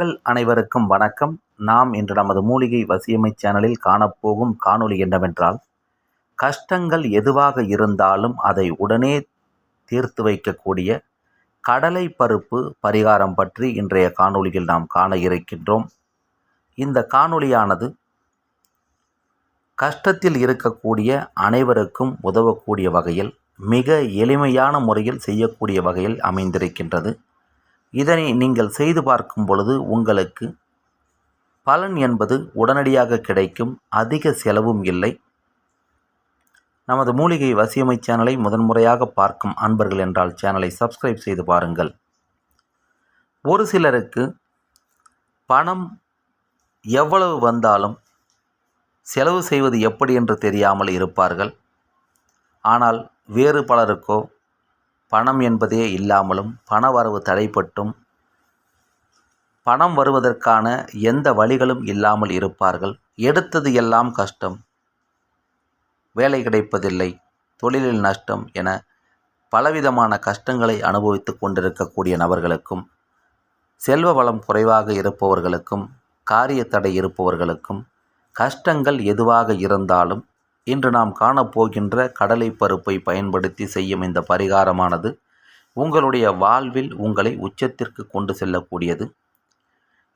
மக்கள் அனைவருக்கும் வணக்கம். நாம் இன்று நமது மூலிகை வசியமை சேனலில் காணப்போகும் காணொளி என்னவென்றால் கஷ்டங்கள் எதுவாக இருந்தாலும் அதை உடனே தீர்த்து வைக்கக்கூடிய கடலை பருப்பு பரிகாரம் பற்றி இன்றைய காணொளியில் நாம் காண இருக்கின்றோம். இந்த காணொலியானது கஷ்டத்தில் இருக்கக்கூடிய அனைவருக்கும் உதவக்கூடிய வகையில் மிக எளிமையான முறையில் செய்யக்கூடிய வகையில் அமைந்திருக்கின்றது. இதனை நீங்கள் செய்து பார்க்கும் பொழுது உங்களுக்கு பலன் என்பது உடனடியாக கிடைக்கும். அதிக செலவும் இல்லை. நமது மூலிகை வசியமை சேனலை முதன்முறையாக பார்க்கும் அன்பர்கள் என்றால் சேனலை சப்ஸ்கிரைப் செய்து பாருங்கள். ஒரு சிலருக்கு பணம் எவ்வளவு வந்தாலும் செலவு செய்வது எப்படி என்று தெரியாமல் இருப்பார்கள். ஆனால் வேறு பலருக்கோ பணம் என்பதே இல்லாமலும் பண வரவு தடைப்பட்டும் பணம் வருவதற்கான எந்த வழிகளும் இல்லாமல் இருப்பார்கள். எடுத்தது எல்லாம் கஷ்டம். வேலை கிடைப்பதில்லை. தொழிலில் நஷ்டம் என பலவிதமான கஷ்டங்களை அனுபவித்து கொண்டிருக்கக்கூடிய நபர்களுக்கும் செல்வ வளம் குறைவாக இருப்பவர்களுக்கும் காரிய தடை இருப்பவர்களுக்கும் கஷ்டங்கள் எதுவாக இருந்தாலும் இன்று நாம் காணப்போகின்ற கடலை பருப்பை பயன்படுத்தி செய்யும் இந்த பரிகாரமானது உங்களுடைய வாழ்வில் உங்களை உச்சத்திற்கு கொண்டு செல்லக்கூடியது.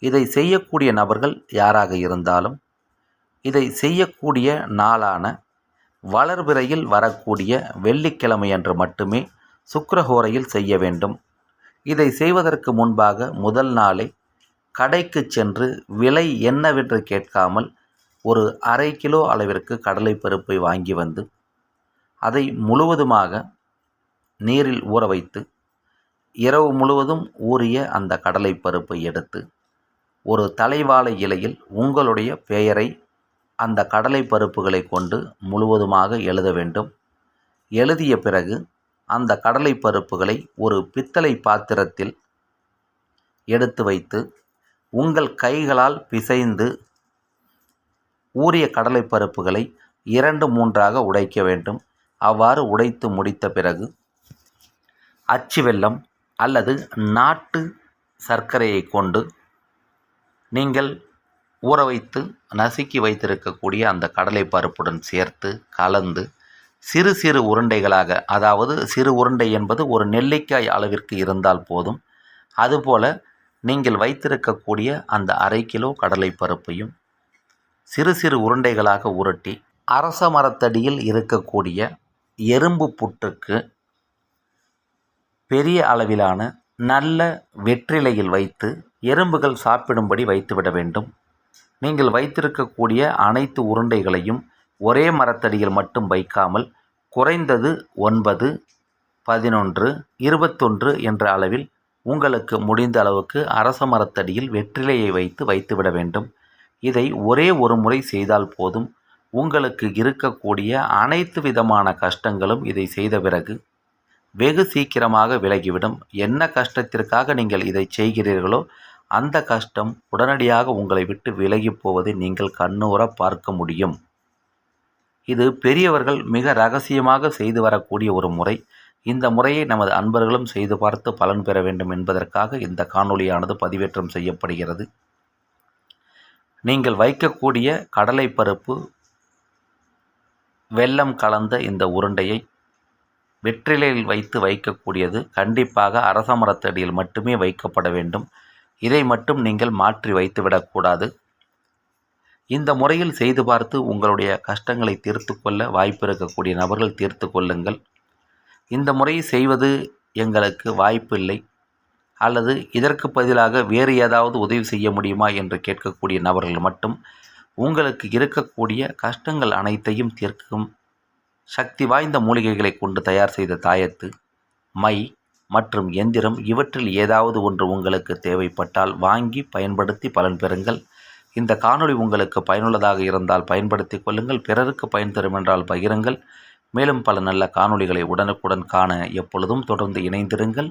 இதை செய்யக்கூடிய நபர்கள் யாராக இருந்தாலும் இதை செய்யக்கூடிய நாளான வளர்பிறையில் வரக்கூடிய வெள்ளிக்கிழமை என்று மட்டுமே சுக்கரஹோரையில் செய்ய வேண்டும். இதை செய்வதற்கு முன்பாக முதல் நாளே கடைக்கு சென்று விலை என்னவென்று கேட்காமல் ஒரு அரை கிலோ அளவிற்கு கடலை பருப்பை வாங்கி வந்து அதை முழுவதுமாக நீரில் ஊற வைத்து இரவு முழுவதும் ஊறிய அந்த கடலை பருப்பை எடுத்து ஒரு தலைவாழை இலையில் உங்களுடைய பெயரை அந்த கடலை பருப்புகளை கொண்டு முழுவதுமாக எழுத வேண்டும். எழுதிய பிறகு அந்த கடலை பருப்புகளை ஒரு பித்தளை பாத்திரத்தில் எடுத்து வைத்து உங்கள் கைகளால் பிசைந்து ஊறிய கடலை பருப்புகளை இரண்டு மூன்றாக உடைக்க வேண்டும். அவ்வாறு உடைத்து முடித்த பிறகு அச்சு வெல்லம் அல்லது நாட்டு சர்க்கரையை கொண்டு நீங்கள் ஊற வைத்து நசுக்கி வைத்திருக்கக்கூடிய அந்த கடலை பருப்புடன் சேர்த்து கலந்து சிறு சிறு உருண்டைகளாக அதாவது சிறு உருண்டை என்பது ஒரு நெல்லிக்காய் அளவிற்கு இருந்தால் போதும். அதுபோல் நீங்கள் வைத்திருக்கக்கூடிய அந்த அரை கிலோ கடலை பருப்பையும் சிறு சிறு உருண்டைகளாக உருட்டி அரச மரத்தடியில் இருக்கக்கூடிய எறும்பு புற்றுக்கு பெரிய அளவிலான நல்ல வெற்றிலையில் வைத்து எறும்புகள் சாப்பிடும்படி வைத்துவிட வேண்டும். நீங்கள் வைத்திருக்கக்கூடிய அனைத்து உருண்டைகளையும் ஒரே மரத்தடியில் மட்டும் வைக்காமல் குறைந்தது ஒன்பது பதினொன்று இருபத்தொன்று என்ற அளவில் உங்களுக்கு முடிந்த அளவுக்கு அரச மரத்தடியில் வெற்றிலையை வைத்து வைத்துவிட வேண்டும். இதை ஒரே ஒரு முறை செய்தால் போதும். உங்களுக்கு இருக்கக்கூடிய அனைத்து விதமான கஷ்டங்களும் இதை செய்த பிறகு வெகு சீக்கிரமாக விலகிவிடும். என்ன கஷ்டத்திற்காக நீங்கள் இதை செய்கிறீர்களோ அந்த கஷ்டம் உடனடியாக உங்களை விட்டு விலகி போவதை நீங்கள் கண்ணூர பார்க்க முடியும். இது பெரியவர்கள் மிக ரகசியமாக செய்து வரக்கூடிய ஒரு முறை. இந்த முறையை நமது அன்பர்களும் செய்து பார்த்து பலன் பெற வேண்டும் என்பதற்காக இந்த காணொளியானது பதிவேற்றம் செய்யப்படுகிறது. நீங்கள் வைக்கக்கூடிய கடலை பருப்பு வெல்லம் கலந்த இந்த உருண்டையை வெற்றிலையில் வைத்து வைக்கக்கூடியது. கண்டிப்பாக அரச மரத்தடியில் மட்டுமே வைக்கப்பட வேண்டும். இதை மட்டும் நீங்கள் மாற்றி வைத்துவிடக்கூடாது இந்த முறையில் செய்து பார்த்து உங்களுடைய கஷ்டங்களை தீர்த்து கொள்ள வாய்ப்பு இருக்கக்கூடிய நபர்கள் தீர்த்து கொள்ளுங்கள். இந்த முறையை செய்வது எங்களுக்கு வாய்ப்பு இல்லை. அல்லது இதற்கு பதிலாக வேறு ஏதாவது உதவி செய்ய முடியுமா என்று கேட்கக்கூடிய நபர்கள் மட்டும் உங்களுக்கு இருக்கக்கூடிய கஷ்டங்கள் அனைத்தையும் தீர்க்கும் சக்தி வாய்ந்த மூலிகைகளை கொண்டு தயார் செய்த தாயத்து மை மற்றும் எந்திரம் இவற்றில் ஏதாவது ஒன்று உங்களுக்கு தேவைப்பட்டால் வாங்கி பயன்படுத்தி பலன் பெறுங்கள். இந்த காணொளி உங்களுக்கு பயனுள்ளதாக இருந்தால் பயன்படுத்தி கொள்ளுங்கள். பிறருக்கு பயன் தரும் என்றால் பகிருங்கள். மேலும் பல நல்ல காணொளிகளை உடனுக்குடன் காண எப்பொழுதும் தொடர்ந்து இணைந்திருங்கள்.